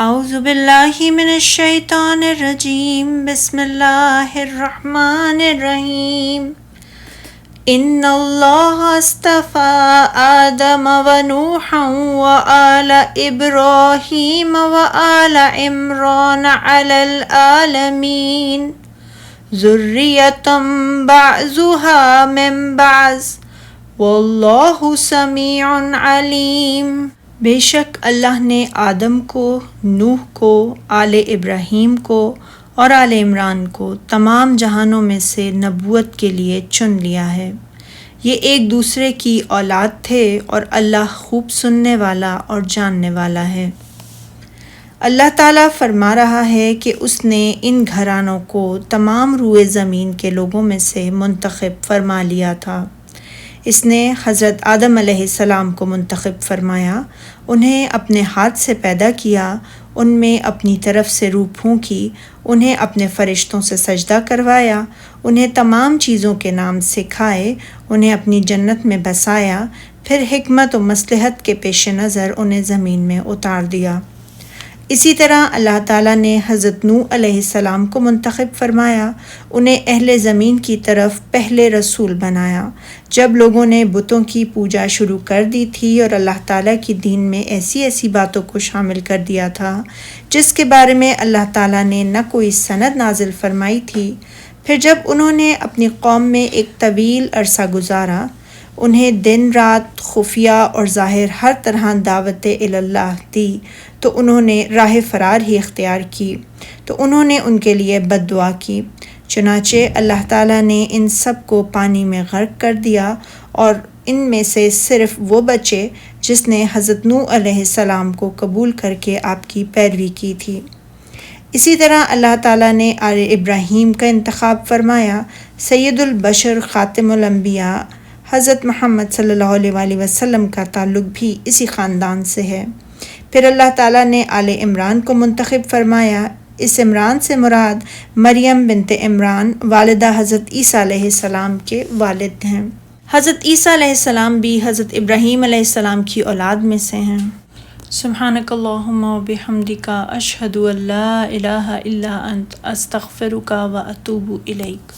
أعوذ بالله من الشيطان الرجيم. بسم الله الرحمن الرحيم. إن الله اصطفى آدم ونوحا وآل إبراهيم وآل عمران على العالمين. ذرية بعضها من بعض. والله سميع عليم. بے شک اللہ نے آدم کو، نوح کو، آل ابراہیم کو اور آل عمران کو تمام جہانوں میں سے نبوت کے لیے چن لیا ہے۔ یہ ایک دوسرے کی اولاد تھے اور اللہ خوب سننے والا اور جاننے والا ہے۔ اللہ تعالیٰ فرما رہا ہے کہ اس نے ان گھرانوں کو تمام روئے زمین کے لوگوں میں سے منتخب فرما لیا تھا۔ اس نے حضرت آدم علیہ السلام کو منتخب فرمایا، انہیں اپنے ہاتھ سے پیدا کیا، ان میں اپنی طرف سے روح پھونکی، انہیں اپنے فرشتوں سے سجدہ کروایا، انہیں تمام چیزوں کے نام سکھائے، انہیں اپنی جنت میں بسایا، پھر حکمت و مصلحت کے پیش نظر انہیں زمین میں اتار دیا۔ اسی طرح اللہ تعالیٰ نے حضرت نو علیہ السلام کو منتخب فرمایا، انہیں اہل زمین کی طرف پہلے رسول بنایا۔ جب لوگوں نے بتوں کی پوجا شروع کر دی تھی اور اللہ تعالیٰ کی دین میں ایسی ایسی باتوں کو شامل کر دیا تھا، جس کے بارے میں اللہ تعالیٰ نے نہ کوئی سند نازل فرمائی تھی۔ پھر جب انہوں نے اپنی قوم میں ایک طویل عرصہ گزارا انہیں دن رات خفیہ اور ظاہر ہر طرح دعوت اللہ دی، تو انہوں نے راہ فرار ہی اختیار کی، تو انہوں نے ان کے لیے بد دعا کی۔ چنانچہ اللہ تعالیٰ نے ان سب کو پانی میں غرق کر دیا اور ان میں سے صرف وہ بچے جس نے حضرت نو علیہ السلام کو قبول کر کے آپ کی پیروی کی تھی۔ اسی طرح اللہ تعالیٰ نے آل ابراہیم کا انتخاب فرمایا، سید البشر خاتم الانبیاء حضرت محمد صلی اللہ علیہ وآلہ وسلم کا تعلق بھی اسی خاندان سے ہے۔ پھر اللہ تعالیٰ نے آل عمران کو منتخب فرمایا۔ اس عمران سے مراد مریم بنت عمران والدہ حضرت عیسیٰ علیہ السلام کے والد ہیں۔ حضرت عیسیٰ علیہ السلام بھی حضرت ابراہیم علیہ السلام کی اولاد میں سے ہیں۔ سبحانک اللہم و بحمدکا اشہدو اللہ الہ الا انت، استغفرک و اتوب الیک۔